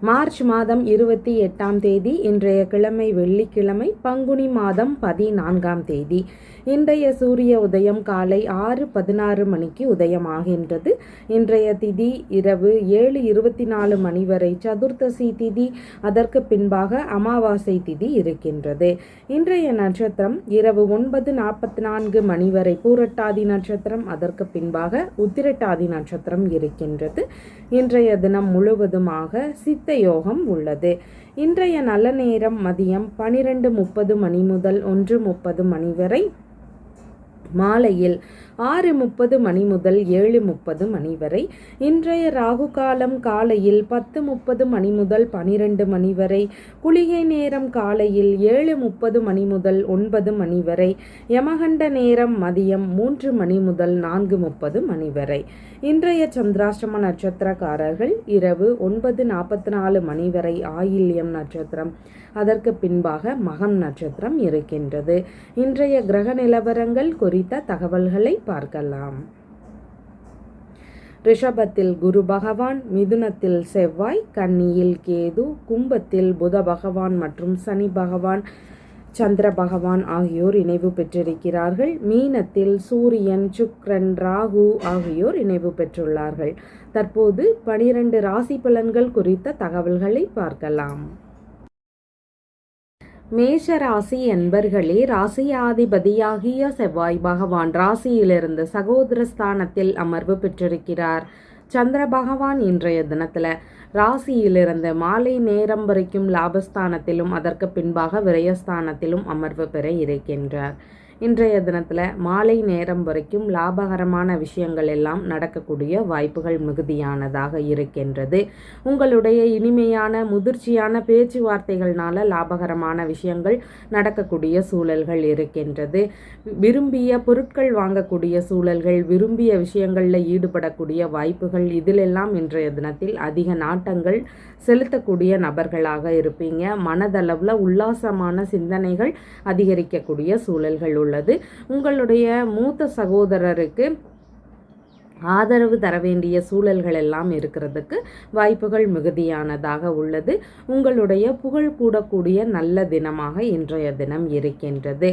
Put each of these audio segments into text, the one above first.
March மாதம் இருபத்தி எட்டாம் தேதி இன்றைய கிழமை வெள்ளிக்கிழமை பங்குனி மாதம் பதினான்காம் தேதி. இன்றைய சூரிய உதயம் காலை ஆறு பதினாறு மணிக்கு உதயமாகின்றது. இன்றைய திதி இரவு ஏழு இருபத்தி நாலு மணி வரை சதுர்த்தசி திதி. அதற்கு பின்பாக அமாவாசை திதி இருக்கின்றது. இன்றைய நட்சத்திரம் இரவு ஒன்பது நாற்பத்தி நான்கு மணி வரை பூரட்டாதி நட்சத்திரம். அதற்கு பின்பாக உத்திரட்டாதி நட்சத்திரம் இருக்கின்றது. இன்றைய தினம் முழுவதுமாக சித்த யோகம் உள்ளது. இன்றைய நல்ல நேரம் மதியம் பனிரெண்டு முப்பது மணி முதல் ஒன்று முப்பது மணி வரை மாலையில் ஆறு முப்பது மணி முதல் ஏழு முப்பது மணி வரை. இன்றைய ராகு காலம் காலையில் பத்து முப்பது மணி முதல் பனிரெண்டு மணி வரை. குளிகை நேரம் காலையில் ஏழு முப்பது மணி முதல் ஒன்பது மணி வரை. யமகண்ட நேரம் மதியம் மூன்று மணி முதல் நான்கு முப்பது மணி வரை. இன்றைய சந்திராஷ்டம நட்சத்திரக்காரர்கள் இரவு ஒன்பது நாற்பத்தி நாலு மணி வரை ஆயில்யம் நட்சத்திரம். அதற்கு பின்பாக மகம் நட்சத்திரம் இருக்கின்றது. இன்றைய கிரக நிலவரங்கள் குறித்த தகவல்களை பார்க்கலாம். ரிஷபத்தில் குரு பகவான் மிதுனத்தில் செவ்வாய் கன்னியில் கேது கும்பத்தில் புத பகவான் மற்றும் சனி பகவான் சந்திர பகவான் ஆகியோர் இணைவு பெற்றிருக்கிறார்கள். மீனத்தில் சூரியன் சுக்ரன் ராகு ஆகியோர் இணைவு பெற்றுள்ளார்கள். தற்போது பனிரெண்டு ராசி பலன்கள் குறித்த தகவல்களை பார்க்கலாம். மேஷ ராசி என்பர்களே ராசியாதிபதியாகிய செவ்வாய் பகவான் ராசியிலிருந்து சகோதர ஸ்தானத்தில் அமர்வு பெற்றிருக்கிறார். சந்திர பகவான் இன்றைய தினத்தில் ராசியிலிருந்து மாலை நேரம் வரைக்கும் லாபஸ்தானத்திலும் அதற்கு பின்பாக விரயஸ்தானத்திலும் அமர்வு பெற இருக்கின்றார். இன்றைய தினத்தில் மாலை நேரம் வரைக்கும் லாபகரமான விஷயங்கள் எல்லாம் நடக்கக்கூடிய வாய்ப்புகள் மிகுதியானதாக இருக்கின்றது. உங்களுடைய இனிமையான முதிர்ச்சியான பேச்சுவார்த்தைகள்னால லாபகரமான விஷயங்கள் நடக்கக்கூடிய சூழல்கள் இருக்கின்றது. விரும்பிய பொருட்கள் வாங்கக்கூடிய சூழல்கள் விரும்பிய விஷயங்களில் ஈடுபடக்கூடிய வாய்ப்புகள் இதிலெல்லாம் இன்றைய தினத்தில் அதிக நாட்டங்கள் செலுத்தக்கூடிய நபர்களாக இருப்பீங்க. மனதளவில் உல்லாசமான சிந்தனைகள் அதிகரிக்கக்கூடிய சூழல்கள் உள்ளது. உங்களுடைய மூத்த சகோதரருக்கு ஆதரவு தர வேண்டிய சூழல்கள் எல்லாம் இருக்கிறதுக்கு வாய்ப்புகள் மிகுதியானதாக உள்ளது. உங்களுடைய புகழ் கூடக்கூடிய நல்ல தினமாக இன்றைய தினம் இருக்கின்றது.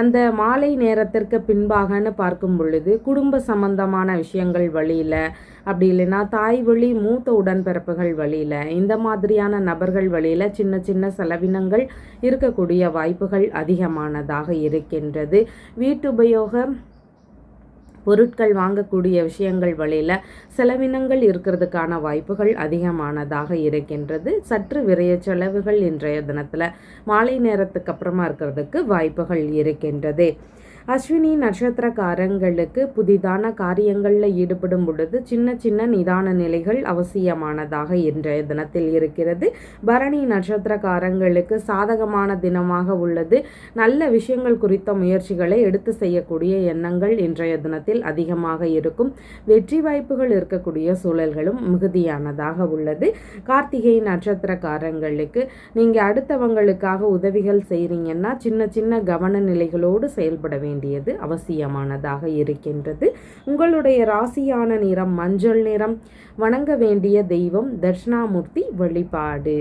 அந்த மாலை நேரத்திற்கு பின்பாகன்னு பார்க்கும் பொழுது குடும்ப சம்பந்தமான விஷயங்கள் வழியில் அப்படி இல்லைன்னா தாய் வழி மூத்த உடன்பிறப்புகள் வழியில் இந்த மாதிரியான நபர்கள் வழியில் சின்ன சின்ன செலவினங்கள் இருக்கக்கூடிய வாய்ப்புகள் அதிகமானதாக இருக்கின்றது. வீட்டுபயோக பொருட்கள் வாங்கக்கூடிய விஷயங்கள் வழியில் செலவினங்கள் இருக்கிறதுக்கான வாய்ப்புகள் அதிகமானதாக இருக்கின்றது. சற்று விரைய செலவுகள் இன்றைய தினத்தில் மாலை நேரத்துக்கு அப்புறமா இருக்கிறதுக்கு வாய்ப்புகள் இருக்கின்றது. அஸ்வினி நட்சத்திரக்காரங்களுக்கு புதிதான காரியங்களில் ஈடுபடும் பொழுது சின்ன சின்ன நிதான நிலைகள் அவசியமானதாக இன்றைய தினத்தில் இருக்கிறது. பரணி நட்சத்திரக்காரங்களுக்கு சாதகமான தினமாக உள்ளது. நல்ல விஷயங்கள் குறித்த முயற்சிகளை எடுத்து செய்யக்கூடிய எண்ணங்கள் இன்றைய தினத்தில் அதிகமாக இருக்கும். வெற்றி வாய்ப்புகள் இருக்கக்கூடிய சூழல்களும் மிகுதியானதாக உள்ளது. கார்த்திகை நட்சத்திரக்காரங்களுக்கு நீங்கள் அடுத்தவங்களுக்காக உதவிகள் செய்கிறீங்கன்னா சின்ன சின்ன கவன நிலைகளோடு செயல்பட வேண்டும் வேண்டியது அவசியமானதாக இருக்கின்றது. உங்களுடைய ராசியான நிறம் மஞ்சள் நிறம் வணங்க வேண்டிய தெய்வம் தட்சிணாமூர்த்தி வழிபாடு.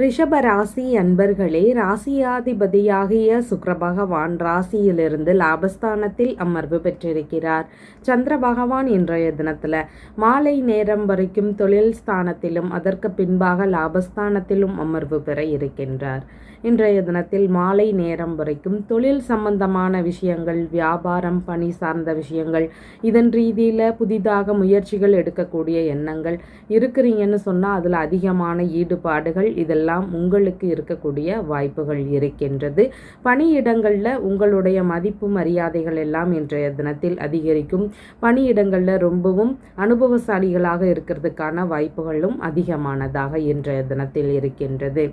ரிஷப ராசி அன்பர்களே ராசியாதிபதியாகிய சுக்கர பகவான் ராசியிலிருந்து லாபஸ்தானத்தில் அமர்வு பெற்றிருக்கிறார். சந்திர பகவான் இன்றைய தினத்தில் மாலை நேரம் வரைக்கும் தொழில் ஸ்தானத்திலும் அதற்கு பின்பாக லாபஸ்தானத்திலும் அமர்வு பெற இருக்கின்றார். இன்றைய தினத்தில் மாலை நேரம் வரைக்கும் தொழில் சம்பந்தமான விஷயங்கள் வியாபாரம் பணி சார்ந்த விஷயங்கள் இதன் ரீதியில் புதிதாக முயற்சிகள் எடுக்கக்கூடிய எண்ணங்கள் இருக்கிறீங்கன்னு சொன்னால் அதில் அதிகமான ஈடுபாடுகள் இதெல்லாம் உங்களுக்கு இருக்கக்கூடிய வாய்ப்புகள் இருக்கின்றது. பணியிடங்களில் உங்களுடைய மதிப்பு மரியாதைகள் எல்லாம் இன்றைய தினத்தில் அதிகரிக்கும். பணியிடங்களில் ரொம்பவும் அனுபவசாலிகளாக இருக்கிறதுக்கான வாய்ப்புகளும் அதிகமானதாக இன்றைய தினத்தில் இருக்கின்றது.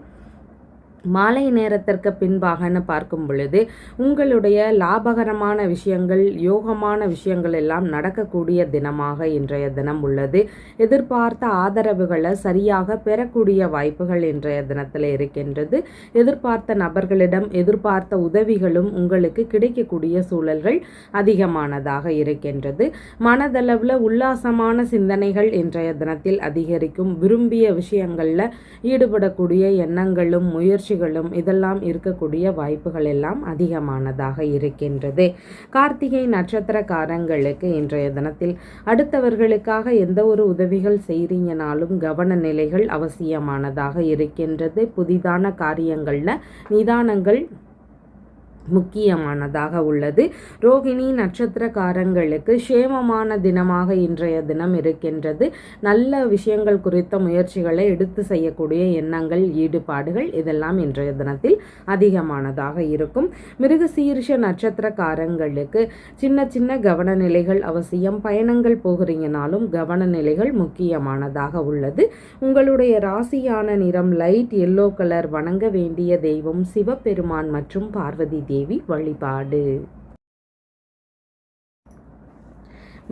மாலை நேரத்திற்கு பின்பாகன்னு பார்க்கும் பொழுது உங்களுடைய லாபகரமான விஷயங்கள் யோகமான விஷயங்கள் எல்லாம் நடக்கக்கூடிய தினமாக இன்றைய தினம் உள்ளது. எதிர்பார்த்த ஆதரவுகளை சரியாக பெறக்கூடிய வாய்ப்புகள் இன்றைய தினத்தில் இருக்கின்றது. எதிர்பார்த்த நபர்களிடம் எதிர்பார்த்த உதவிகளும் உங்களுக்கு கிடைக்கக்கூடிய சூழல்கள் அதிகமானதாக இருக்கின்றது. மனதளவில் உல்லாசமான சிந்தனைகள் இன்றைய தினத்தில் அதிகரிக்கும். விரும்பிய விஷயங்களில் ஈடுபடக்கூடிய எண்ணங்களும் முயற்சி முயற்சிகளும் இதெல்லாம் இருக்கக்கூடிய வாய்ப்புகள் எல்லாம் அதிகமானதாக இருக்கின்றது. கார்த்திகை நட்சத்திரக்காரங்களுக்கு இன்றைய தினத்தில் அடுத்தவர்களுக்காக எந்த ஒரு உதவிகள் செய்கிறீங்கனாலும் கவன நிலைகள் அவசியமானதாக இருக்கின்றது. புதிதான காரியங்களில் நிதானங்கள் முக்கியமானதாக உள்ளது. ரோகிணி நட்சத்திரக்காரங்களுக்கு சேமமான தினமாக இன்றைய தினம் இருக்கின்றது. நல்ல விஷயங்கள் குறித்த முயற்சிகளை எடுத்து செய்யக்கூடிய எண்ணங்கள் ஈடுபாடுகள் இதெல்லாம் இன்றைய தினத்தில் அதிகமானதாக இருக்கும். மிருக சீர்ஷ நட்சத்திரக்காரங்களுக்கு சின்ன சின்ன கவனநிலைகள் அவசியம். பயணங்கள் போகிறீங்கனாலும் கவனநிலைகள் முக்கியமானதாக உள்ளது. உங்களுடைய ராசியான நிறம் லைட் எல்லோ கலர் வணங்க வேண்டிய தெய்வம் சிவபெருமான் மற்றும் பார்வதி தேவி. தேவி வழிபாடு.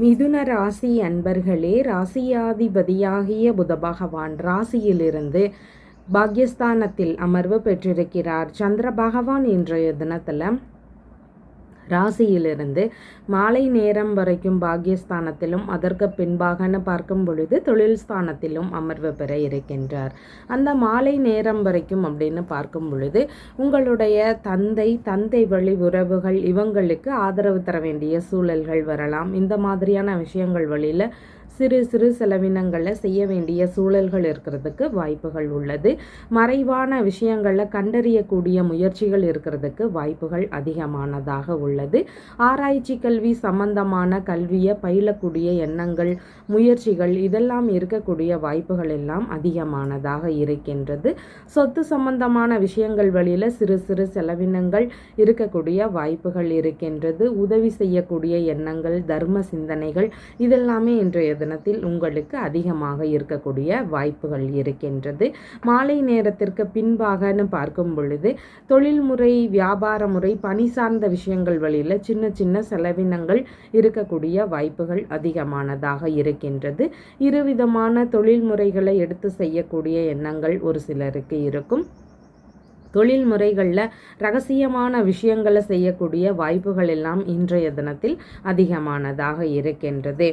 மிதுன ராசி அன்பர்களே ராசியாதிபதியாகிய புத பகவான் ராசியிலிருந்து பாக்யஸ்தானத்தில் அமர்வு பெற்றிருக்கிறார். சந்திர பகவான் இன்றைய தினத்தில் ராசியிலிருந்து மாலை நேரம் வரைக்கும் பாக்யஸ்தானத்திலும் அதற்கு பின்பாகன்னு பார்க்கும் பொழுது தொழில் ஸ்தானத்திலும் அமர்வு பெற இருக்கின்றார். அந்த மாலை நேரம் வரைக்கும் அப்படின்னு பார்க்கும் பொழுது உங்களுடைய தந்தை தந்தை வழி உறவுகள் இவங்களுக்கு ஆதரவு தர வேண்டிய சூழல்கள் வரலாம். இந்த மாதிரியான விஷயங்கள் வழியில் சிறு சிறு செலவினங்களை செய்ய வேண்டிய சூழல்கள் இருக்கிறதுக்கு வாய்ப்புகள் உள்ளது. மறைவான விஷயங்களில் கண்டறியக்கூடிய முயற்சிகள் இருக்கிறதுக்கு வாய்ப்புகள் அதிகமானதாக உள்ளது. ஆராய்ச்சி கல்வி சம்பந்தமான கல்வியை பயிலக்கூடிய எண்ணங்கள் முயற்சிகள் இதெல்லாம் இருக்கக்கூடிய வாய்ப்புகள் எல்லாம் அதிகமானதாக இருக்கின்றது. சொத்து சம்பந்தமான விஷயங்கள் வழியில் சிறு சிறு செலவினங்கள் இருக்கக்கூடிய வாய்ப்புகள் இருக்கின்றது. உதவி செய்யக்கூடிய எண்ணங்கள் தர்ம சிந்தனைகள் இதெல்லாமே இன்றைய தினத்தில் உங்களுக்கு அதிகமாக இருக்கக்கூடிய வாய்ப்புகள் இருக்கின்றது. மாலை நேரத்திற்கு பின்பாகன்னு பார்க்கும் பொழுது தொழில்முறை வியாபார முறை பணி சார்ந்த விஷயங்கள் வழியில் சின்ன சின்ன செலவினங்கள் இருக்கக்கூடிய வாய்ப்புகள் அதிகமானதாக இருக்கின்றது. இருவிதமான தொழில் முறைகளை எடுத்து செய்யக்கூடிய எண்ணங்கள் ஒரு சிலருக்கு இருக்கும். தொழில் முறைகளில் ரகசியமான விஷயங்களை செய்யக்கூடிய வாய்ப்புகள் எல்லாம் இன்றைய தினத்தில் அதிகமானதாக இருக்கின்றது.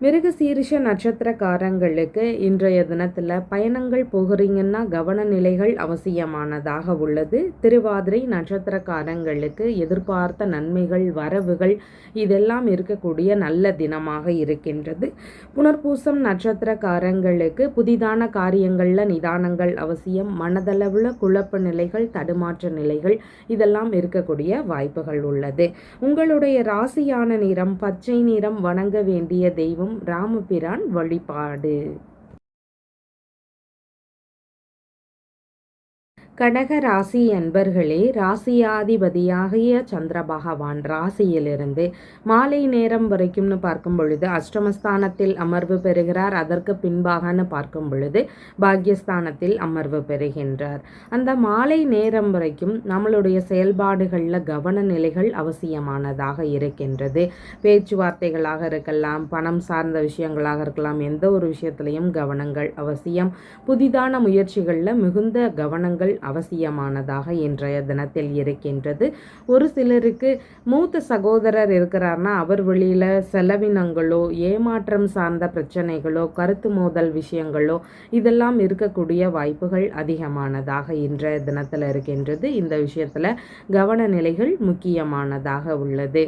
மிருக சீரிஷ நட்சத்திரக்காரங்களுக்கு இன்றைய தினத்தில் பயணங்கள் போகிறீங்கன்னா கவனநிலைகள் அவசியமானதாக உள்ளது. திருவாதிரை நட்சத்திரக்காரங்களுக்கு எதிர்பார்த்த நன்மைகள் வரவுகள் இதெல்லாம் இருக்கக்கூடிய நல்ல தினமாக இருக்கின்றது. புனர்பூசம் நட்சத்திரக்காரங்களுக்கு புதிதான காரியங்களில் நிதானங்கள் அவசியம் மனதளவில் குழப்ப நிலைகள் தடுமாற்ற நிலைகள் இதெல்லாம் இருக்கக்கூடிய வாய்ப்புகள் உள்ளது. உங்களுடைய ராசியான நிறம் பச்சை நிறம் வணங்க வேண்டிய தெய்வம் ராமபிரான் வழிபாடு. கடக ராசி அன்பர்களே ராசியாதிபதியாகிய சந்திர பகவான் ராசியிலிருந்து மாலை நேரம் வரைக்கும்னு பார்க்கும் பொழுது அஷ்டமஸ்தானத்தில் அமர்வு பெறுகிறார். அதற்கு பின்பாகன்னு பார்க்கும் பொழுது பாக்யஸ்தானத்தில் அமர்வு பெறுகின்றார். அந்த மாலை நேரம் வரைக்கும் நம்மளுடைய செயல்பாடுகளில் கவன நிலைகள் அவசியமானதாக இருக்கின்றது. பேச்சுவார்த்தைகளாக இருக்கலாம் பணம் சார்ந்த விஷயங்களாக இருக்கலாம் எந்த ஒரு விஷயத்திலையும் கவனங்கள் அவசியம். புதிதான முயற்சிகளில் மிகுந்த கவனங்கள் அவசியமானதாக இன்றைய தினத்தில் இருக்கின்றது. ஒரு சிலருக்கு மூத்த சகோதரர் இருக்கிறார்னா அவர் வழியில் செலவினங்களோ ஏமாற்றம் சார்ந்த பிரச்சனைகளோ கருத்து மோதல் விஷயங்களோ இதெல்லாம் இருக்கக்கூடிய வாய்ப்புகள் அதிகமானதாக இன்றைய தினத்தில் இருக்கின்றது. இந்த விஷயத்தில் கவன நிலைகள் முக்கியமானதாக உள்ளது.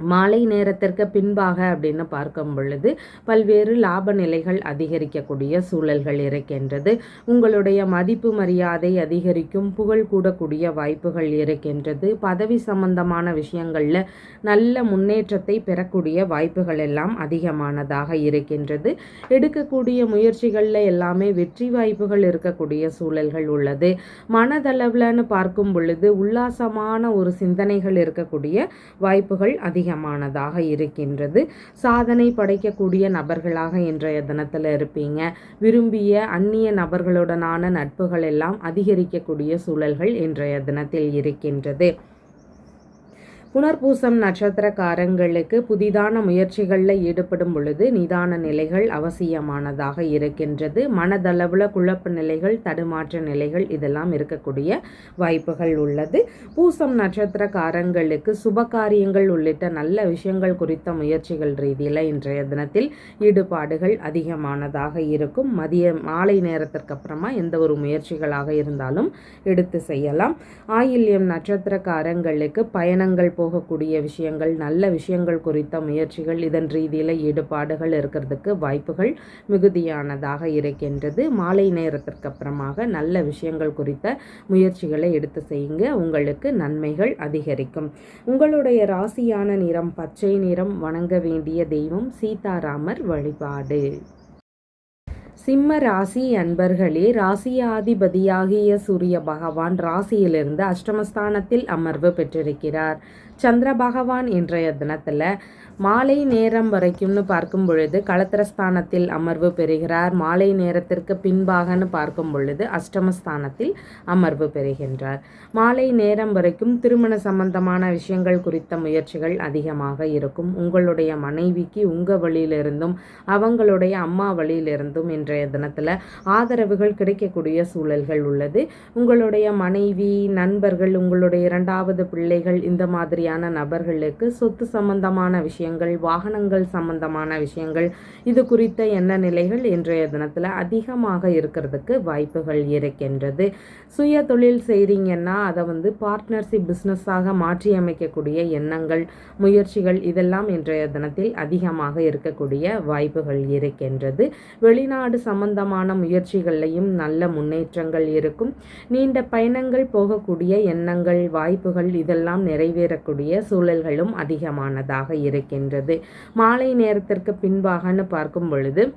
மாலை நேரத்திற்கு பின்பாக அப்படின்னு பார்க்கும் பொழுது பல்வேறு லாப நிலைகள் அதிகரிக்கக்கூடிய சூழல்கள் இருக்கின்றது. உங்களுடைய மதிப்பு மரியாதை அதிகரிக்கும் புகழ் கூடக்கூடிய வாய்ப்புகள் இருக்கின்றது. பதவி சம்பந்தமான விஷயங்களில் நல்ல முன்னேற்றத்தை பெறக்கூடிய வாய்ப்புகள் எல்லாம் அதிகமானதாக இருக்கின்றது. எடுக்கக்கூடிய முயற்சிகளில் எல்லாமே வெற்றி வாய்ப்புகள் இருக்கக்கூடிய சூழல்கள் உள்ளது. மனதளவில்னு பார்க்கும் பொழுது உல்லாசமான ஒரு சிந்தனைகள் இருக்கக்கூடிய வாய்ப்புகள் அதிக அதிகமானதாக இருக்கின்றது. சாதனை படைக்கக்கூடிய நபர்களாக இன்றைய தினத்தில் இருப்பீங்க. விரும்பிய அந்நிய நபர்களுடனான நட்புகள் எல்லாம் அதிகரிக்கக்கூடிய சூழல்கள் இன்றைய தினத்தில் இருக்கின்றது. புனர்பூசம் நட்சத்திரக்காரங்களுக்கு புதிதான முயற்சிகளில் ஈடுபடும் பொழுது நிதான நிலைகள் அவசியமானதாக இருக்கின்றது. மனதளவில் குழப்ப நிலைகள் தடுமாற்ற நிலைகள் இதெல்லாம் இருக்கக்கூடிய வாய்ப்புகள் உள்ளது. பூசம் நட்சத்திரக்காரங்களுக்கு சுபகாரியங்கள் உள்ளிட்ட நல்ல விஷயங்கள் குறித்த முயற்சிகள் ரீதியில் இன்றைய தினத்தில் ஈடுபாடுகள் அதிகமானதாக இருக்கும். மதிய மாலை நேரத்திற்கு அப்புறமா எந்த ஒரு முயற்சிகளாக இருந்தாலும் எடுத்து செய்யலாம். ஆயில்யம் நட்சத்திரக்காரங்களுக்கு பயணங்கள் போகக்கூடிய விஷயங்கள் நல்ல விஷயங்கள் குறித்த முயற்சிகள் இதன் ரீதியில் ஈடுபாடுகள் இருக்கிறதுக்கு வாய்ப்புகள் மிகுதியானதாக இருக்கின்றது. மாலை நேரத்திற்கு அப்புறமாக நல்ல விஷயங்கள் குறித்த முயற்சிகளை எடுத்து செய்யுங்க. உங்களுக்கு நன்மைகள் அதிகரிக்கும். உங்களுடைய ராசியான நிறம் பச்சை நிறம் வணங்க வேண்டிய தெய்வம் சீதாராமர் வழிபாடு. சிம்ம ராசி அன்பர்களே ராசியாதிபதியாகிய சூரிய பகவான் ராசியிலிருந்து அஷ்டமஸ்தானத்தில் அமர்வு பெற்றிருக்கிறார். சந்திர பகவான் இன்றைய தினத்தில் மாலை நேரம் வரைக்கும்னு பார்க்கும் பொழுது களத்திரஸ்தானத்தில் அமர்வு பெறுகிறார். மாலை நேரத்திற்கு பின்பாகன்னு பார்க்கும் பொழுது அஷ்டமஸ்தானத்தில் அமர்வு பெறுகின்றார். மாலை நேரம் வரைக்கும் திருமண சம்பந்தமான விஷயங்கள் குறித்த முயற்சிகள் அதிகமாக இருக்கும். உங்களுடைய மனைவிக்கு உங்கள் வழியிலிருந்தும் அவங்களுடைய அம்மா வழியிலிருந்தும் இன்றைய தினத்தில் ஆதரவுகள் கிடைக்கக்கூடிய சூழல்கள் உள்ளது. உங்களுடைய மனைவி நண்பர்கள் உங்களுடைய இரண்டாவது பிள்ளைகள் இந்த மாதிரி மாதிரியான நபர்களுக்கு சொத்து சம்பந்தமான விஷயங்கள் வாகனங்கள் சம்பந்தமான விஷயங்கள் இது குறித்த என்ன நிலைகள் இன்றைய தினத்தில் அதிகமாக இருக்கிறதுக்கு வாய்ப்புகள் இருக்கின்றது. சுய தொழில் செய்கிறீங்கன்னா அதை வந்து பார்ட்னர்ஷிப் பிஸ்னஸாக மாற்றி அமைக்கக்கூடிய எண்ணங்கள் முயற்சிகள் இதெல்லாம் இன்றைய தினத்தில் அதிகமாக இருக்கக்கூடிய வாய்ப்புகள் இருக்கின்றது. வெளிநாடு சம்பந்தமான முயற்சிகளையும் நல்ல முன்னேற்றங்கள் இருக்கும். நீண்ட பயணங்கள் போகக்கூடிய எண்ணங்கள் வாய்ப்புகள் இதெல்லாம் நிறைவேறக்கூடிய சூழல்களும் அதிகமானதாக இருக்கின்றது. இருக்கின்றது மாலை நேரத்திற்கு பின்பாகன்னு பார்க்கும் பொழுது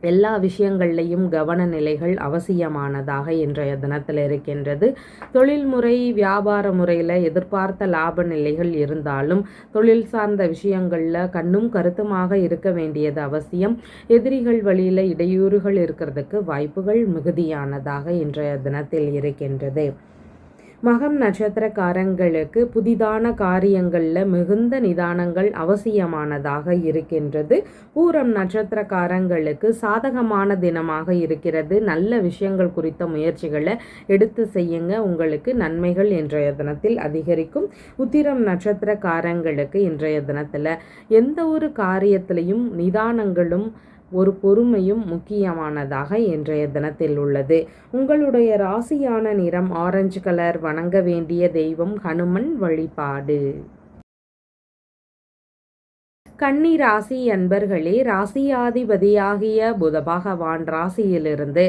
எல்லா விஷயங்கள்லையும் கவன நிலைகள் அவசியமானதாக இன்றைய தினத்தில் இருக்கின்றது. தொழில்முறை வியாபார முறையில் எதிர்பார்த்த லாப நிலைகள் இருந்தாலும் தொழில் சார்ந்த விஷயங்களில் கண்ணும் கருத்துமாக இருக்க வேண்டியது அவசியம். எதிரிகள் வழியில் இடையூறுகள் இருக்கிறதுக்கு வாய்ப்புகள் மிகுதியானதாக இன்றைய தினத்தில் இருக்கின்றது. மகம் நட்சத்திரக்காரங்களுக்கு புதிதான காரியங்களில் மிகுந்த நிதானங்கள் அவசியமானதாக இருக்கின்றது. பூரம் நட்சத்திரக்காரங்களுக்கு சாதகமான தினமாக இருக்கிறது. நல்ல விஷயங்கள் குறித்த முயற்சிகளை எடுத்து செய்யுங்க. உங்களுக்கு நன்மைகள் இன்றைய தினத்தில் அதிகரிக்கும். உத்திரம் நட்சத்திரக்காரங்களுக்கு இன்றைய தினத்தில் எந்த ஒரு காரியத்திலையும் நிதானங்களும் ஒரு பொறுமையும் முக்கியமானதாக இன்றைய தினத்தில் உள்ளது. உங்களுடைய ராசியான நிறம் ஆரஞ்சு கலர் வணங்க வேண்டிய தெய்வம் ஹனுமன் வழிபாடு. கன்னி ராசி அன்பர்களே ராசியாதிபதியாகிய புத பகவான் ராசியிலிருந்து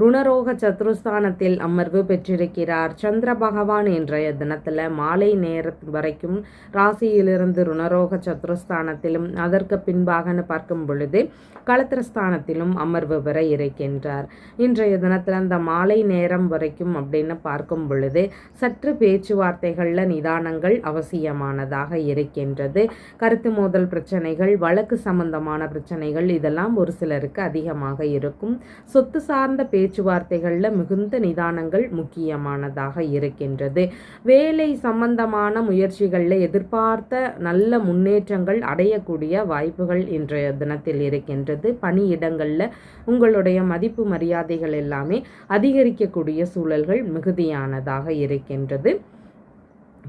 ருணரோக சத்ருஸ்தானத்தில் அமர்வு பெற்றிருக்கிறார். சந்திர பகவான் இன்றைய தினத்தில் மாலை நேர வரைக்கும் ராசியிலிருந்து ருணரோக சத்ருஸ்தானத்திலும் அதற்கு பின்பாகனு பார்க்கும் பொழுது களத்திரஸ்தானத்திலும் அமர்வு பெற இருக்கின்றார். இன்றைய தினத்தில் அந்த மாலை நேரம் வரைக்கும் அப்படின்னு பார்க்கும் பொழுது சற்று பேச்சுவார்த்தைகளில் நிதானங்கள் அவசியமானதாக இருக்கின்றது. கருத்து மோதல் பிரச்சனைகள் வழக்கு சம்பந்தமான பிரச்சனைகள் இதெல்லாம் ஒரு சிலருக்கு அதிகமாக இருக்கும். சொத்து சார்ந்த பே பேச்சுவார்த்தைகளில் மிகுந்த நிதானங்கள் முக்கியமானதாக இருக்கின்றது. வேலை சம்பந்தமான முயற்சிகளில் எதிர்பார்த்த நல்ல முன்னேற்றங்கள் அடையக்கூடிய வாய்ப்புகள் இன்றைய தினத்தில் இருக்கின்றது. பணியிடங்களில் உங்களுடைய மதிப்பு மரியாதைகள் எல்லாமே அதிகரிக்கக்கூடிய சூழல்கள் மிகுதியானதாக இருக்கின்றது.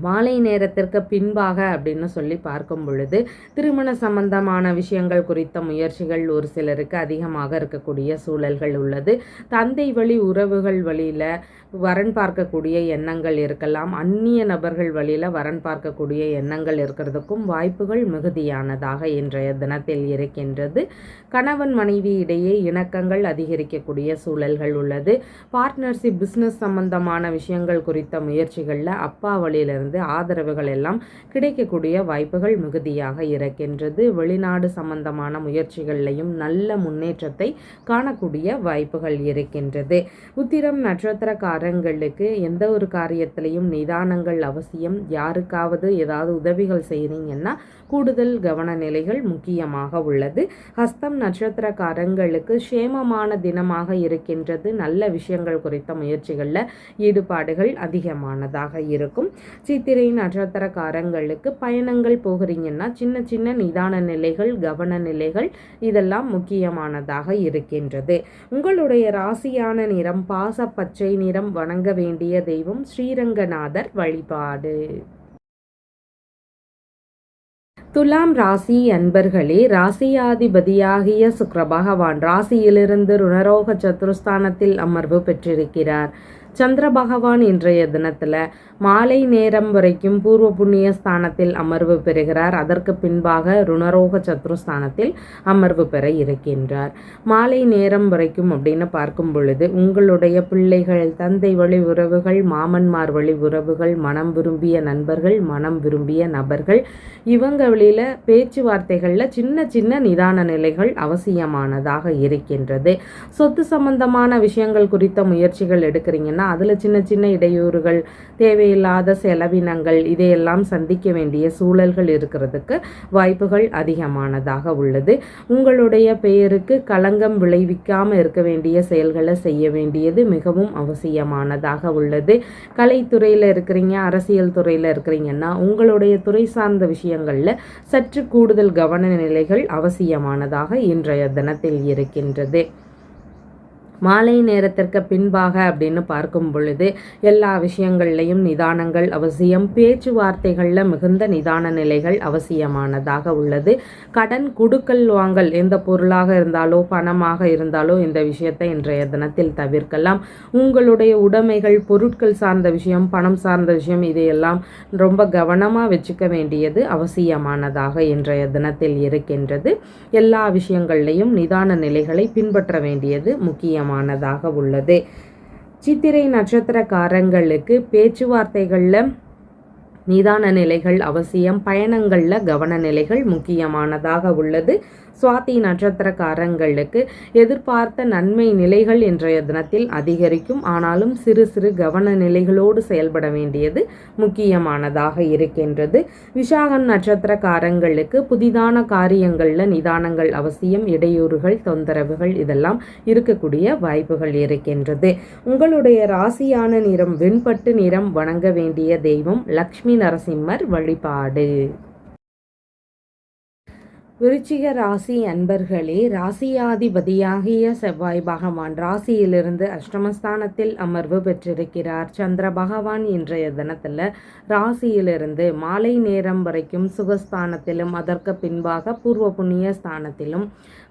மாலை நேரத்திற்கு பின்பாக அப்படின்னு சொல்லி பார்க்கும் பொழுது திருமண சம்பந்தமான விஷயங்கள் குறித்த முயற்சிகள் ஒரு சிலருக்கு அதிகமாக இருக்கக்கூடிய சூழல்கள் உள்ளது. தந்தை வழி உறவுகள் வழியில் வரன் பார்க்கக்கூடிய எண்ணங்கள் இருக்கலாம். அந்நிய நபர்கள் வழியில் வரன் பார்க்கக்கூடிய எண்ணங்கள் இருக்கிறதுக்கும் வாய்ப்புகள் மிகுதியானதாக இன்றைய தினத்தில் இருக்கின்றது. கணவன் மனைவி இடையே இணக்கங்கள் அதிகரிக்கக்கூடிய சூழல்கள் உள்ளது. பார்ட்னர்ஷிப் பிஸ்னஸ் சம்பந்தமான விஷயங்கள் குறித்த முயற்சிகளில் அப்பா வழியிலிருந்து ஆதரவுகள் எல்லாம் கிடைக்கக்கூடிய வாய்ப்புகள் மிகுதியாக இருக்கின்றது. வெளிநாடு சம்பந்தமான முயற்சிகள்லையும் நல்ல முன்னேற்றத்தை காணக்கூடிய வாய்ப்புகள் இருக்கின்றது. உத்திரம் காரங்களுக்கு எந்த ஒரு காரியத்திலையும் நிதானங்கள் அவசியம். யாருக்காவது ஏதாவது உதவிகள் செய்கிறீங்கன்னா கூடுதல் கவன நிலைகள் முக்கியமாக உள்ளது. ஹஸ்தம் நட்சத்திரக்காரங்களுக்கு சேமமான தினமாக இருக்கின்றது. நல்ல விஷயங்கள் குறித்த முயற்சிகளில் ஈடுபாடுகள் அதிகமானதாக இருக்கும். சித்திரை நட்சத்திரக்காரங்களுக்கு பயணங்கள் போகிறீங்கன்னா சின்ன சின்ன நிதான நிலைகள் கவன நிலைகள் இதெல்லாம் முக்கியமானதாக இருக்கின்றது. உங்களுடைய ராசியான நிறம் பாச பச்சை நிறம் வணங்க வேண்டிய தெய்வம் ஸ்ரீரங்கநாதர் வழிபாடு. துலாம் ராசி அன்பர்களே ராசியாதிபதியாகிய சுக்ர பகவான் ராசியிலிருந்து ருணரோக சத்துருஸ்தானத்தில் அமர்வு பெற்றிருக்கிறார். சந்திர பகவான் இன்றைய தினத்தில் மாலை நேரம் வரைக்கும் பூர்வ புண்ணிய ஸ்தானத்தில் அமர்வு பெறுகிறார். அதற்கு பின்பாக ருணரோக சத்ருஸ்தானத்தில் அமர்வு பெற இருக்கின்றார். மாலை நேரம் வரைக்கும் அப்படின்னு பார்க்கும் பொழுது உங்களுடைய பிள்ளைகள் தந்தை வழி உறவுகள் மாமன்மார் வழி உறவுகள் மனம் விரும்பிய நண்பர்கள் மனம் விரும்பிய நபர்கள் இவங்க வழியில் பேச்சுவார்த்தைகளில் சின்ன சின்ன நிதான நிலைகள் அவசியமானதாக இருக்கின்றது. சொத்து சம்பந்தமான விஷயங்கள் குறித்த முயற்சிகள் எடுக்கிறீங்கன்னா அதில் சின்ன சின்ன இடையூறுகள் தேவையில்லாத செலவினங்கள் இதையெல்லாம் சந்திக்க வேண்டிய சூழல்கள் இருக்கிறதுக்கு வாய்ப்புகள் அதிகமானதாக உள்ளது. உங்களுடைய பெயருக்கு களங்கம் விளைவிக்காமல் இருக்க வேண்டிய செயல்களை செய்ய வேண்டியது மிகவும் அவசியமானதாக உள்ளது. கலைத்துறையில் இருக்கிறீங்க அரசியல் துறையில் இருக்கிறீங்கன்னா உங்களுடைய துறை சார்ந்த விஷயங்களில் சற்று கூடுதல் கவன நிலைகள் அவசியமானதாக இன்றைய தினத்தில் இருக்கின்றது. மாலை நேரத்திற்கு பின்பாக அப்படின்னு பார்க்கும் பொழுது எல்லா விஷயங்கள்லையும் நிதானங்கள் அவசியம். பேச்சுவார்த்தைகளில் மிகுந்த நிதான நிலைகள் அவசியமானதாக உள்ளது. கடன் கொடுக்கல் வாங்கல் எந்த பொருளாக இருந்தாலோ பணமாக இருந்தாலோ இந்த விஷயத்தை இன்றைய தினத்தில் தவிர்க்கலாம். உங்களுடைய உடைமைகள் பொருட்கள் சார்ந்த விஷயம் பணம் சார்ந்த விஷயம் இதையெல்லாம் ரொம்ப கவனமாக வச்சுக்க வேண்டியது அவசியமானதாக இன்றைய தினத்தில் இருக்கின்றது. எல்லா விஷயங்கள்லையும் நிதான நிலைகளை பின்பற்ற வேண்டியது முக்கியம் முக்கியமானதாக உள்ளது. சித்திரை நட்சத்திரக்காரங்களுக்கு பேச்சுவார்த்தைகளில் நிதான நிலைகள் அவசியம் பயணங்களில் கவன நிலைகள் முக்கியமானதாக உள்ளது. சுவாதி நட்சத்திரக்காரங்களுக்கு எதிர்பார்த்த நன்மை நிலைகள் இன்றைய தினத்தில் அதிகரிக்கும். ஆனாலும் சிறு சிறு கவன நிலைகளோடு செயல்பட வேண்டியது முக்கியமானதாக இருக்கின்றது. விசாகன் நட்சத்திரக்காரங்களுக்கு புதிதான காரியங்களில் நிதானங்கள் அவசியம் இடையூறுகள் தொந்தரவுகள் இதெல்லாம் இருக்கக்கூடிய வாய்ப்புகள் இருக்கின்றது. உங்களுடைய ராசியான நிறம் வெண்பட்டு நிறம் வணங்க வேண்டிய தெய்வம் லக்ஷ்மி நரசிம்மர் வழிபாடு. விருச்சிக ராசி அன்பர்களே ராசியாதிபதியாகிய செவ்வாய் பகவான் ராசியிலிருந்து அஷ்டமஸ்தானத்தில் அமர்வு பெற்றிருக்கிறார். சந்திர பகவான் இன்றைய தினத்தில் ராசியிலிருந்து மாலை நேரம் வரைக்கும் சுகஸ்தானத்திலும் அதற்கு பின்பாக பூர்வ புண்ணிய ஸ்தானத்திலும்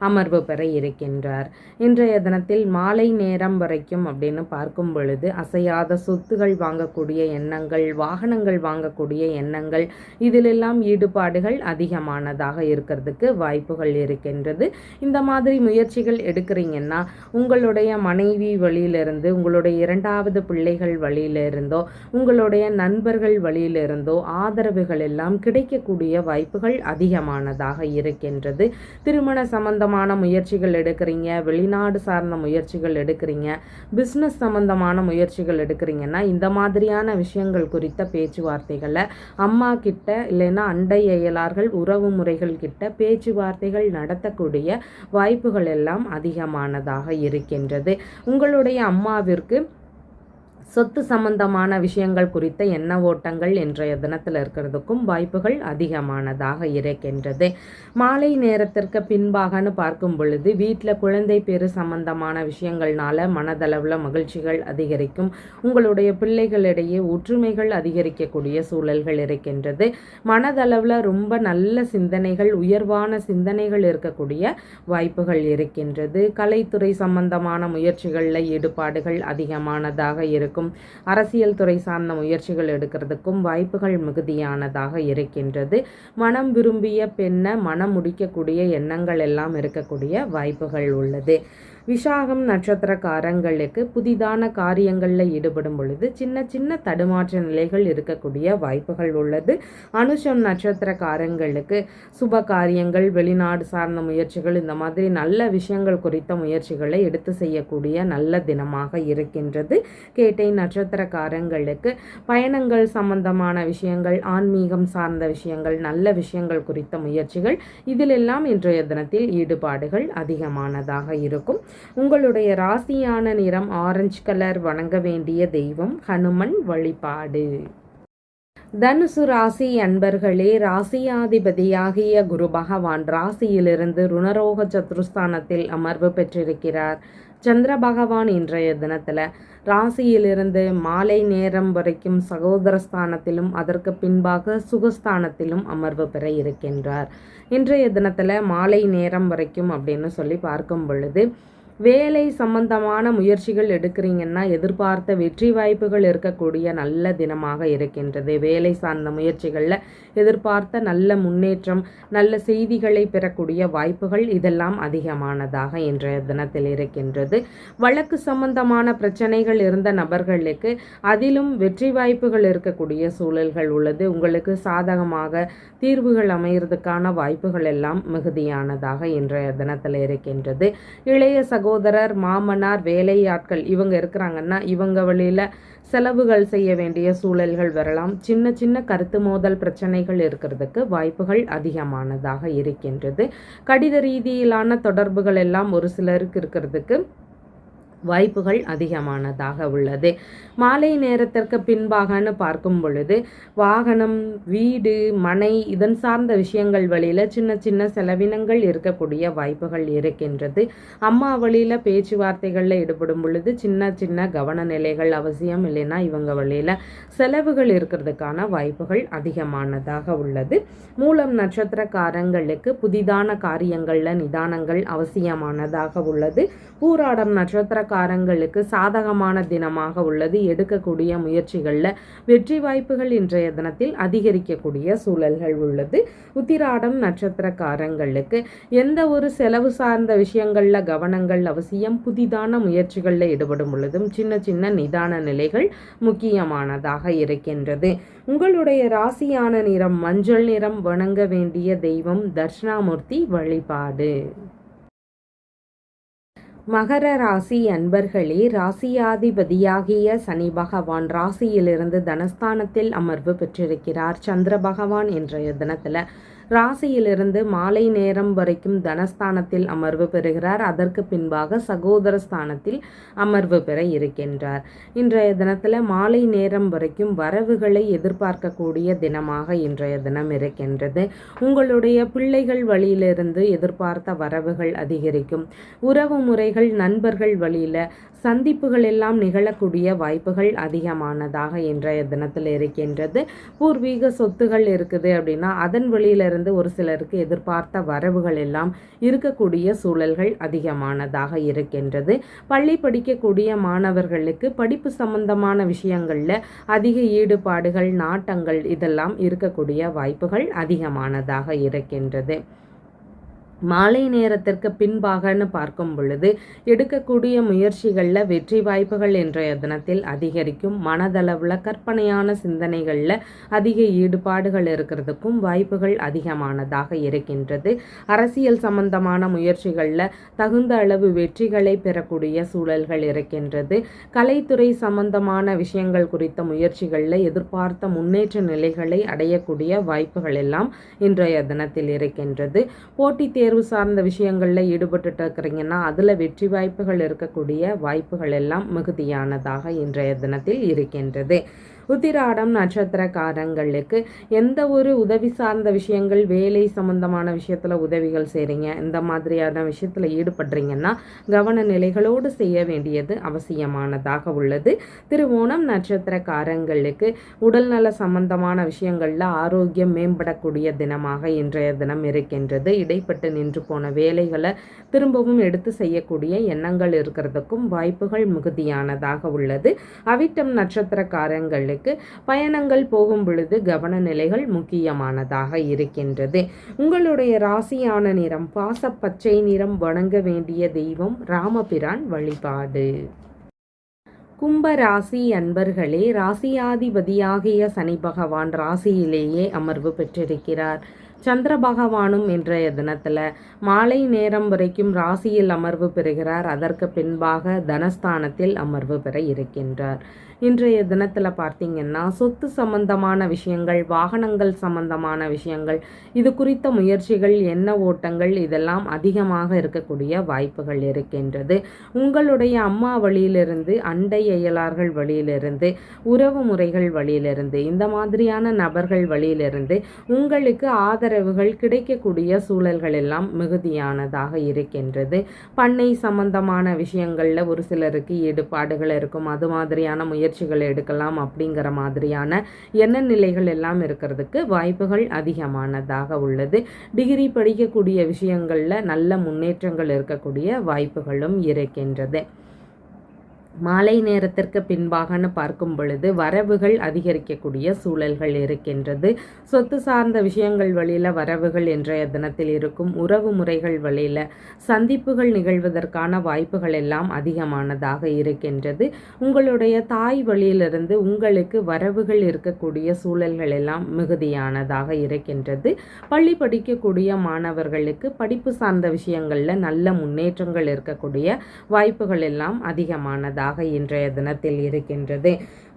அமர்வு பெற இருக்கின்றார். இன்றைய தினத்தில் மாலை நேரம் வரைக்கும் அப்படின்னு பார்க்கும் பொழுது அசையாத சொத்துகள் வாங்கக்கூடிய எண்ணங்கள் வாகனங்கள் வாங்கக்கூடிய எண்ணங்கள் இதிலெல்லாம் ஈடுபாடுகள் அதிகமானதாக இருக்கிறது. வருவதற்கு வாய்ப்புகள் இருக்கின்றது. இந்த மாதிரி முயற்சிகள் எடுக்கிறீங்கன்னா உங்களுடைய மனைவி வழியிலிருந்து உங்களுடைய இரண்டாவது பிள்ளைகள் வழியிலிருந்தோ உங்களுடைய நண்பர்கள் வழியிலிருந்தோ ஆதரவுகள் எல்லாம் கிடைக்கக்கூடிய வாய்ப்புகள் அதிகமானதாக இருக்கின்றது. திருமண சம்பந்தமான முயற்சிகள் எடுக்கிறீங்க வெளிநாடு சார்ந்த முயற்சிகள் எடுக்கிறீங்க பிஸ்னஸ் சம்பந்தமான முயற்சிகள் எடுக்கிறீங்கன்னா இந்த மாதிரியான விஷயங்கள் குறித்த பேச்சுவார்த்தைகளை அம்மா கிட்ட இல்லைன்னா அண்டை அயலார்கள் உறவு முறைகள் கிட்ட பேச்சுவார்த்தைகள் நடத்தக்கூடிய வாய்ப்புகள் எல்லாம் அதிகமானதாக இருக்கின்றது. உங்களுடைய அம்மாவிற்கு சொத்து சம்பந்தமான விஷயங்கள் குறித்த எண்ண ஓட்டங்கள் இன்றைய தினத்தில் இருக்கிறதுக்கும் வாய்ப்புகள் அதிகமானதாக இருக்கின்றது. மாலை நேரத்திற்கு பின்பாகன்னு பார்க்கும் பொழுது வீட்டில் குழந்தை பேரு சம்பந்தமான விஷயங்கள்னால மனதளவில் மகிழ்ச்சிகள் அதிகரிக்கும். உங்களுடைய பிள்ளைகளிடையே ஒற்றுமைகள் அதிகரிக்கக்கூடிய சூழல்கள் இருக்கின்றது. மனதளவில் ரொம்ப நல்ல சிந்தனைகள் உயர்வான சிந்தனைகள் இருக்கக்கூடிய வாய்ப்புகள் இருக்கின்றது. கலைத்துறை சம்பந்தமான முயற்சிகளில் ஈடுபாடுகள் அதிகமானதாக இருக்கும். அரசியல் துறை சார்ந்த முயற்சிகள் எடுக்கிறதுக்கும் வாய்ப்புகள் மிகுதியானதாக இருக்கின்றது. மனம் விரும்பிய பெண்ணை மனம் முடிக்கக்கூடிய எண்ணங்கள் எல்லாம் இருக்கக்கூடிய வாய்ப்புகள் உள்ளது. விஷாகம் நட்சத்திரக்காரங்களுக்கு புதிதான காரியங்களில் ஈடுபடும் பொழுது சின்ன சின்ன தடுமாற்ற நிலைகள் இருக்கக்கூடிய வாய்ப்புகள் உள்ளது. அனுஷம் நட்சத்திரக்காரங்களுக்கு சுப காரியங்கள் வெளிநாடு சார்ந்த முயற்சிகள் இந்த மாதிரி நல்ல விஷயங்கள் குறித்த முயற்சிகளை எடுத்து செய்யக்கூடிய நல்ல தினமாக இருக்கின்றது. கேட்டை நட்சத்திரக்காரங்களுக்கு பயணங்கள் சம்பந்தமான விஷயங்கள் ஆன்மீகம் சார்ந்த விஷயங்கள் நல்ல விஷயங்கள் குறித்த முயற்சிகள் இதிலெல்லாம் இன்றைய தினத்தில் ஈடுபாடுகள் அதிகமானதாக இருக்கும். உங்களுடைய ராசியான நிறம் ஆரஞ்சு கலர் வணங்க வேண்டிய தெய்வம் ஹனுமன் வழிபாடு. தனுசு ராசி அன்பர்களே ராசியாதிபதியாகிய குரு பகவான் ராசியிலிருந்து ருணரோக சத்ருஸ்தானத்தில் அமர்வு பெற்றிருக்கிறார். சந்திர பகவான் இன்றைய தினத்தில் ராசியிலிருந்து மாலை நேரம் வரைக்கும் சகோதரஸ்தானத்திலும் அதற்கு பின்பாக சுகஸ்தானத்திலும் அமர்வு பெற இருக்கின்றார். இன்றைய தினத்தில் மாலை நேரம் வரைக்கும் அப்படின்னு சொல்லி பார்க்கும் பொழுது வேலை சம்பந்தமான முயற்சிகள் எடுக்கிறீங்கன்னா எதிர்பார்த்த வெற்றி வாய்ப்புகள் இருக்கக்கூடிய நல்ல தினமாக இருக்கின்றது. வேலை சார்ந்த முயற்சிகளில் எதிர்பார்த்த நல்ல முன்னேற்றம் நல்ல செய்திகளை பெறக்கூடிய வாய்ப்புகள் இதெல்லாம் அதிகமானதாக இன்றைய தினத்தில் இருக்கின்றது. வழக்கு சம்பந்தமான பிரச்சனைகள் இருந்த நபர்களுக்கு அதிலும் வெற்றி வாய்ப்புகள் இருக்கக்கூடிய சூழல்கள் உள்ளது. உங்களுக்கு சாதகமாக தீர்வுகள் அமைகிறதுக்கான வாய்ப்புகள் எல்லாம் மிகுதியானதாக இன்றைய தினத்தில் இருக்கின்றது. இளைய சக சகோதரர் மாமனார் வேலையாட்கள் இவங்க இருக்கிறாங்கன்னா இவங்க வழியில் செலவுகள் செய்ய வேண்டிய சூழல்கள் வரலாம். சின்ன சின்ன கருத்து மோதல் பிரச்சனைகள் இருக்கிறதுக்கு வாய்ப்புகள் அதிகமானதாக இருக்கின்றது. கடித ரீதியிலான தொடர்புகள் எல்லாம் ஒரு சிலருக்கு இருக்கிறதுக்கு வாய்ப்புகள் அதிகமானதாக உள்ளது. மாலை நேரத்திற்கு பின்பாகன்னு பார்க்கும் பொழுது வாகனம் வீடு மனை இதன் சார்ந்த விஷயங்கள் வழியில் சின்ன சின்ன செலவினங்கள் இருக்கக்கூடிய வாய்ப்புகள் இருக்கின்றது. அம்மா வழியில் பேச்சுவார்த்தைகளில் ஈடுபடும் பொழுது சின்ன சின்ன கவன நிலைகள் அவசியம் இல்லைன்னா இவங்க வழியில் செலவுகள் இருக்கிறதுக்கான வாய்ப்புகள் அதிகமானதாக உள்ளது. மூலம் நட்சத்திரக்காரங்களுக்கு புதிதான காரியங்களில் நிதானங்கள் அவசியமானதாக உள்ளது. பூராடம் நட்சத்திர காரங்களுக்கு சாதகமான தினமாக உள்ளது. எடுக்கக்கூடிய முயற்சிகளில் வெற்றி வாய்ப்புகள் இன்றைய தினத்தில் அதிகரிக்கக்கூடிய சூழல்கள் உள்ளது. உத்திராடம் நட்சத்திரக்காரங்களுக்கு எந்த ஒரு செலவு சார்ந்த விஷயங்களில் கவனங்கள் அவசியம்? புதிதான முயற்சிகளில் ஈடுபடும் பொழுதும் சின்ன சின்ன நிதான நிலைகள் முக்கியமானதாக இருக்கின்றது. உங்களுடைய ராசியான நிறம் மஞ்சள் நிறம் வணங்க வேண்டிய தெய்வம் தர்ஷனாமூர்த்தி வழிபாடு. மகர ராசி அன்பர்களே ராசியாதிபதியாகிய சனி பகவான் ராசியிலிருந்து தனஸ்தானத்தில் அமர்வு பெற்றிருக்கிறார். சந்திர பகவான் என்ற தினத்தில் ராசியிலிருந்து மாலை நேரம் வரைக்கும் தனஸ்தானத்தில் அமர்வு பெறுகிறார். அதற்கு பின்பாக சகோதர ஸ்தானத்தில் அமர்வு பெற இருக்கின்றார். இன்றைய தினத்தில் மாலை நேரம் வரைக்கும் வரவுகளை எதிர்பார்க்கக்கூடிய தினமாக இன்றைய தினம் இருக்கின்றது. உங்களுடைய பிள்ளைகள் வழியிலிருந்து எதிர்பார்த்த வரவுகள் அதிகரிக்கும். உறவு முறைகள் நண்பர்கள் வழியில் சந்திப்புகள் எல்லாம் நிகழக்கூடிய வாய்ப்புகள் அதிகமானதாக இன்றைய தினத்தில் இருக்கின்றது. பூர்வீக சொத்துகள் இருக்குது அப்படின்னா அதன் வெளியிலிருந்து ஒரு சிலருக்கு எதிர்பார்த்த வரவுகள் எல்லாம் இருக்கக்கூடிய சூழல்கள் அதிகமானதாக இருக்கின்றது. பள்ளி படிக்கக்கூடிய மாணவர்களுக்கு படிப்பு சம்பந்தமான விஷயங்களில் அதிக ஈடுபாடுகள் நாட்டங்கள் இதெல்லாம் இருக்கக்கூடிய வாய்ப்புகள் அதிகமானதாக இருக்கின்றது. மாலை நேரத்திற்கு பின்பாகன்னு பார்க்கும் பொழுது எடுக்கக்கூடிய முயற்சிகளில் வெற்றி வாய்ப்புகள் இன்றைய தினத்தில் அதிகரிக்கும். மனதளவில் கற்பனையான சிந்தனைகளில் அதிக ஈடுபாடுகள் இருக்கிறதுக்கும் வாய்ப்புகள் அதிகமானதாக இருக்கின்றது. அரசியல் சம்பந்தமான முயற்சிகளில் தகுந்த அளவு வெற்றிகளை பெறக்கூடிய சூழல்கள் இருக்கின்றது. கலைத்துறை சம்பந்தமான விஷயங்கள் குறித்த முயற்சிகளில் எதிர்பார்த்த முன்னேற்ற நிலைகளை அடையக்கூடிய வாய்ப்புகள் எல்லாம் இன்றைய தினத்தில் இருக்கின்றது. போட்டித் தேர்வு சார்ந்த விஷயங்களில் ஈடுபட்டுட்டு இருக்கிறீங்கன்னா அதில் வெற்றி வாய்ப்புகள் இருக்கக்கூடிய வாய்ப்புகள் எல்லாம் மிகுதியானதாக இன்றைய தினத்தில் இருக்கின்றது. உத்திராடம் நட்சத்திரக்காரங்களுக்கு எந்த ஒரு உதவி சார்ந்த விஷயங்கள் வேலை சம்பந்தமான விஷயத்தில் உதவிகள் செய்கிறீங்க இந்த மாதிரியான விஷயத்தில் ஈடுபடுறீங்கன்னா கவன நிலைகளோடு செய்ய வேண்டியது அவசியமானதாக உள்ளது. திருவோணம் நட்சத்திரக்காரங்களுக்கு உடல்நல சம்பந்தமான விஷயங்களில் ஆரோக்கியம் மேம்படக்கூடிய தினமாக இன்றைய தினம் இருக்கின்றது. இடைப்பட்டு நின்று போன வேலைகளை திரும்பவும் எடுத்து செய்யக்கூடிய எண்ணங்கள் இருக்கிறதுக்கும் வாய்ப்புகள் மிகுதியானதாக உள்ளது. அவிட்டம் நட்சத்திரக்காரங்களுக்கு உங்களுக்கு பயணங்கள் போகும் பொழுது கவன நிலைகள் முக்கியமானதாக இருக்கின்றது. உங்களுடைய ராசியான நிறம் பாச பச்சை நிறம் வணங்க வேண்டிய தெய்வம் ராமபிரான் வழிபாடு. கும்ப ராசி அன்பர்களே ராசியாதிபதியாகிய சனி பகவான் ராசியிலேயே அமர்வு பெற்றிருக்கிறார். சந்திர பகவானும் இன்றைய தினத்தில் மாலை நேரம் வரைக்கும் ராசியில் அமர்வு பெறுகிறார். அதற்கு பின்பாக தனஸ்தானத்தில் அமர்வு பெற இருக்கின்றார். இன்றைய தினத்தில் பார்த்தீங்கன்னா சொத்து சம்பந்தமான விஷயங்கள் வாகனங்கள் சம்பந்தமான விஷயங்கள் இது குறித்த முயற்சிகள் என்ன ஓட்டங்கள் இதெல்லாம் அதிகமாக இருக்கக்கூடிய வாய்ப்புகள் இருக்கின்றது. உங்களுடைய அம்மா வழியிலிருந்து அண்டை அயலார்கள் வழியிலிருந்து உறவு முறைகள் வழியிலிருந்து இந்த மாதிரியான நபர்கள் வழியிலிருந்து உங்களுக்கு ஆதரவுகள் கிடைக்கக்கூடிய சூழல்கள் எல்லாம் மிகுதியானதாக இருக்கின்றது. பண்ணை சம்பந்தமான விஷயங்களில் ஒரு சிலருக்கு ஈடுபாடுகள் இருக்கும். அது மாதிரியான முயற்சி முயற்சிகளை எடுக்கலாம் அப்படிங்கிற மாதிரியான எண்ண நிலைகள் எல்லாம் இருக்கிறதுக்கு வாய்ப்புகள் அதிகமானதாக உள்ளது. டிகிரி படிக்கக்கூடிய விஷயங்களில் நல்ல முன்னேற்றங்கள் இருக்கக்கூடிய வாய்ப்புகளும் இருக்கின்றது. மாலை நேரத்திற்கு பின்பாகனு பார்க்கும் பொழுது வரவுகள் அதிகரிக்கக்கூடிய சூழல்கள் இருக்கின்றது. சொத்து சார்ந்த விஷயங்கள் வழியில் வரவுகள் இன்றைய தினத்தில் இருக்கும். உறவு முறைகள் வழியில் சந்திப்புகள் நிகழ்வதற்கான வாய்ப்புகள் எல்லாம் அதிகமானதாக இருக்கின்றது. உங்களுடைய தாய் வழியிலிருந்து உங்களுக்கு வரவுகள் இருக்கக்கூடிய சூழல்கள் எல்லாம் மிகுதியானதாக இருக்கின்றது. பள்ளி படிக்கக்கூடிய மாணவர்களுக்கு படிப்பு சார்ந்த விஷயங்களில் நல்ல முன்னேற்றங்கள் இருக்கக்கூடிய வாய்ப்புகள் எல்லாம் அதிகமானதாக நாளாக இன்றைய தினத்தில் இருக்கின்றது.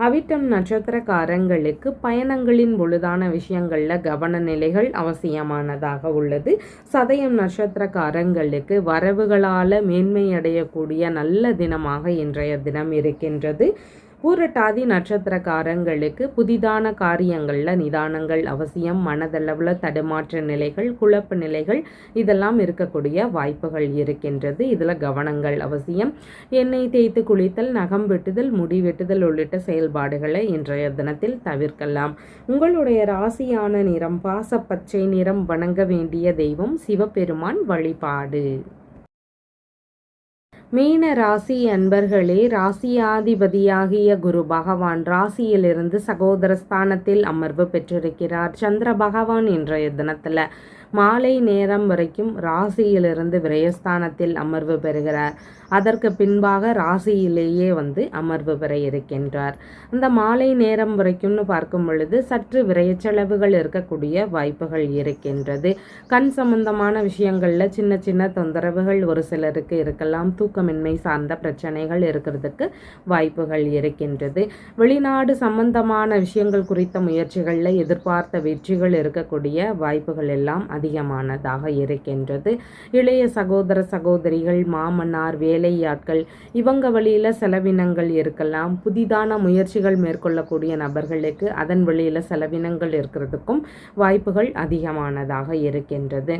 அவிட்டம் நட்சத்திரக்காரங்களுக்கு பயணங்களின் பொழுதான விஷயங்களில் கவன நிலைகள் அவசியமானதாக உள்ளது. சதயம் நட்சத்திரக்காரங்களுக்கு வரவுகளால் மேன்மை அடையக்கூடிய நல்ல தினமாக இன்றைய தினம் இருக்கின்றது. பூரட்டாதி நட்சத்திரக்காரங்களுக்கு புதிதான காரியங்களில் நிதானங்கள் அவசியம் மனதளவில் தடுமாற்ற நிலைகள் குழப்ப நிலைகள் இதெல்லாம் இருக்கக்கூடிய வாய்ப்புகள் இருக்கின்றது. இதில் கவனங்கள் அவசியம். எண்ணெய் தேய்த்து குளித்தல் நகம் வெட்டுதல் முடி வெட்டுதல் உள்ளிட்ட செயல்பாடுகளை இன்றைய தினத்தில் தவிர்க்கலாம். உங்களுடைய ராசியான நிறம் பாசப்பச்சை நிறம் வணங்க வேண்டிய தெய்வம் சிவபெருமான் வழிபாடு. மீன ராசி அன்பர்களே ராசியாதிபதியாகிய குரு பகவான் ராசியிலிருந்து சகோதர ஸ்தானத்தில் அமர்வு பெற்றிருக்கிறார். சந்திர பகவான் இன்றைய தினத்தில் மாலை நேரம் வரைக்கும் ராசியிலிருந்து விரயஸ்தானத்தில் அமர்வு பெறுகிறார். அதற்கு பின்பாக ராசியிலேயே வந்து அமர்வு பெற இருக்கின்றார். அந்த மாலை நேரம் வரைக்கும்னு பார்க்கும் பொழுது சற்று விரைச்செலவுகள் இருக்கக்கூடிய வாய்ப்புகள் இருக்கின்றது. கண் சம்பந்தமான விஷயங்களில் சின்ன சின்ன தொந்தரவுகள் ஒரு சிலருக்கு இருக்கலாம். தூக்கமின்மை சார்ந்த பிரச்சனைகள் இருக்கிறதுக்கு வாய்ப்புகள் இருக்கின்றது. வெளிநாடு சம்பந்தமான விஷயங்கள் குறித்த முயற்சிகளில் எதிர்பார்த்த வெற்றிகள் இருக்கக்கூடிய வாய்ப்புகள் எல்லாம் அதிகமானதாக இருக்கின்றது. இளைய சகோதர சகோதரிகள் மாமன்னார் வேலையாட்கள் இவங்க வழியில் செலவினங்கள் இருக்கலாம். புதிதான முயற்சிகள் மேற்கொள்ளக்கூடிய நபர்களுக்கு அதன் வழியில் செலவினங்கள் இருக்கிறதுக்கும் வாய்ப்புகள் அதிகமானதாக இருக்கின்றது.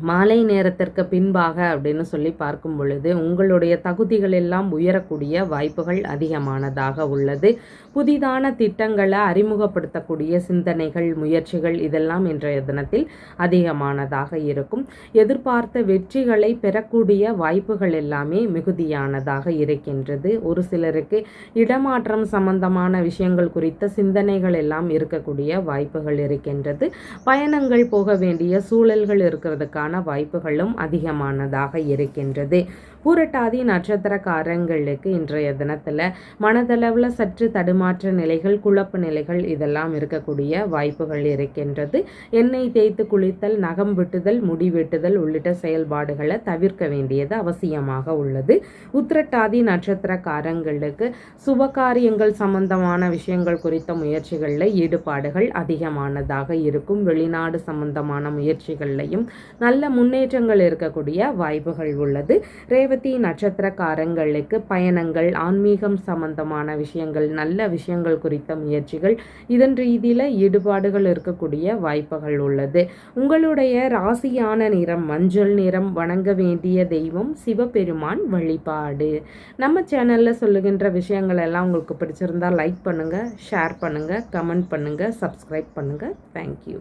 மாலை நேரத்திற்கு பின்பாக அப்படின்னு சொல்லி பார்க்கும் பொழுது உங்களுடைய தகுதிகள் எல்லாம் உயரக்கூடிய வாய்ப்புகள் அதிகமானதாக உள்ளது. புதிதான திட்டங்களை அறிமுகப்படுத்தக்கூடிய சிந்தனைகள் முயற்சிகள் இதெல்லாம் இன்றைய தினத்தில் அதிகமானதாக இருக்கும். எதிர்பார்த்த வெற்றிகளை பெறக்கூடிய வாய்ப்புகள் எல்லாமே மிகுதியானதாக இருக்கின்றது. ஒரு சிலருக்கு இடமாற்றம் சம்பந்தமான விஷயங்கள் குறித்த சிந்தனைகள் எல்லாம் இருக்கக்கூடிய வாய்ப்புகள் இருக்கின்றது. பயணங்கள் போக வேண்டிய சூழல்கள் இருக்கிறதுக்கான வருவதற்கான வாய்ப்புகளும் அதிகமானதாக இருக்கின்றது. பூரட்டாதி நட்சத்திரக்காரங்களுக்கு இன்றைய தினத்தில் மனதளவில் சற்று தடுமாற்ற நிலைகள் குழப்ப நிலைகள் இதெல்லாம் இருக்கக்கூடிய வாய்ப்புகள் இருக்கின்றது. எண்ணெய் தேய்த்து குளித்தல் நகம் வெட்டுதல் முடி வெட்டுதல் உள்ளிட்ட செயல்பாடுகளை தவிர்க்க வேண்டியது அவசியமாக உள்ளது. உத்திரட்டாதி நட்சத்திரக்காரங்களுக்கு சுபகாரியங்கள் சம்பந்தமான விஷயங்கள் குறித்த முயற்சிகளில் ஈடுபாடுகள் அதிகமானதாக இருக்கும். வெளிநாடு சம்பந்தமான முயற்சிகள்லையும் நல்ல நல்ல முன்னேற்றங்கள் இருக்கக்கூடிய வாய்ப்புகள் உள்ளது. ரேவதி நட்சத்திரக்காரங்களுக்கு பயணங்கள் ஆன்மீகம் சம்பந்தமான விஷயங்கள் நல்ல விஷயங்கள் குறித்த முயற்சிகள் இதன் ரீதியில் ஈடுபாடுகள் இருக்கக்கூடிய வாய்ப்புகள் உள்ளது. உங்களுடைய ராசியான நிறம் மஞ்சள் நிறம் வணங்க வேண்டிய தெய்வம் சிவபெருமான் வழிபாடு. நம்ம சேனலில் சொல்லுகின்ற விஷயங்கள் எல்லாம் உங்களுக்கு பிடிச்சிருந்தா லைக் பண்ணுங்கள் ஷேர் பண்ணுங்கள் கமெண்ட் பண்ணுங்கள் சப்ஸ்கிரைப் பண்ணுங்கள் தேங்க்யூ